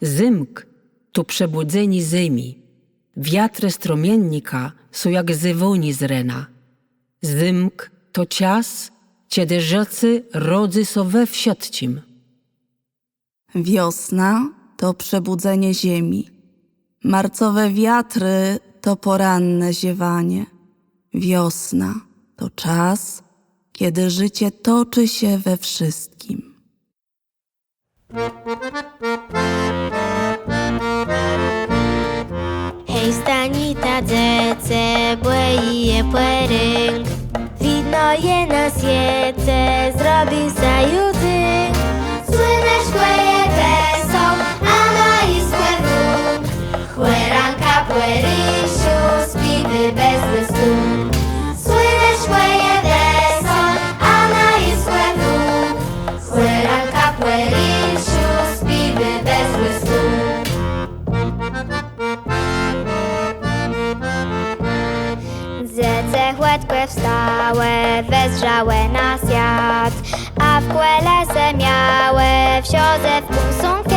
Zymk to przebudzeni ziemi. Wiatry strumiennika są jak zywoni z rena. Zymk to czas, kiedy rzecy rodzy są we wsiadcim. Wiosna to przebudzenie ziemi. Marcowe wiatry to poranne ziewanie. Wiosna to czas, kiedy życie toczy się we wszystkim. Stanita dzece, błeje płering Widno je na siece, zrobił sajuty Zece chłodkłe wstałe, wezrzałe na świat, a w kłele se miałe, w pół są